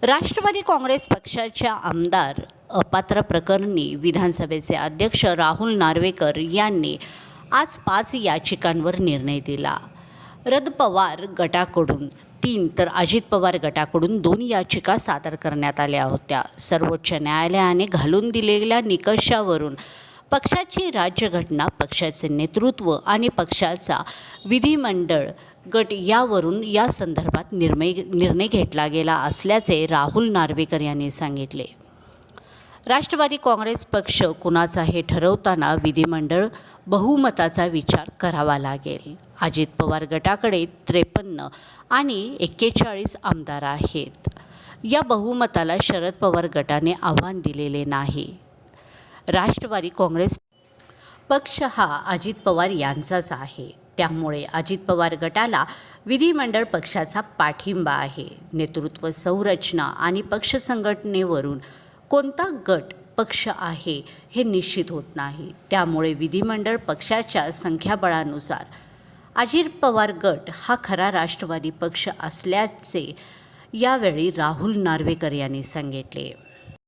राष्ट्रवादी काँग्रेस पक्षाच्या आमदार अपात्र प्रकरणी विधानसभेचे अध्यक्ष राहुल नार्वेकर यांनी आज पाच याचिकांवर निर्णय दिला. रद पवार गटाकडून तीन तर अजित पवार गटाकडून दोन याचिका सादर करण्यात आल्या होत्या. सर्वोच्च न्यायालयाने घालून दिलेल्या निकषावरून पक्षाची राज्यघटना पक्षाचे नेतृत्व आणि पक्षाचा विधिमंडळ गट यावरून या संदर्भात निर्णय निर्णय घेतला गेला असल्याचे राहुल नार्वेकर यांनी सांगितले. राष्ट्रवादी काँग्रेस पक्ष कुणाचा हे ठरवताना विधिमंडळ बहुमताचा विचार करावा लागेल. अजित पवार गटाकडे त्रेपन्न आणि एक्केचाळीस आमदार आहेत. या बहुमताला शरद पवार गटाने आव्हान दिलेले नाही. राष्ट्रवादी काँग्रेस पक्ष हा अजित पवार यांचाच आहे. त्यामुळे अजित पवार गटाला विधिमंडळ पक्षाचा पाठिंबा आहे. नेतृत्व संरचना आणि पक्ष संघटनेवरून कोणता गट पक्ष आहे हे निश्चित होत नाही. त्यामुळे विधिमंडळ पक्षाच्या संख्याबळानुसार अजित पवार गट हा खरा राष्ट्रवादी पक्ष असल्याचे यावेळी राहुल नार्वेकर यांनी सांगितले.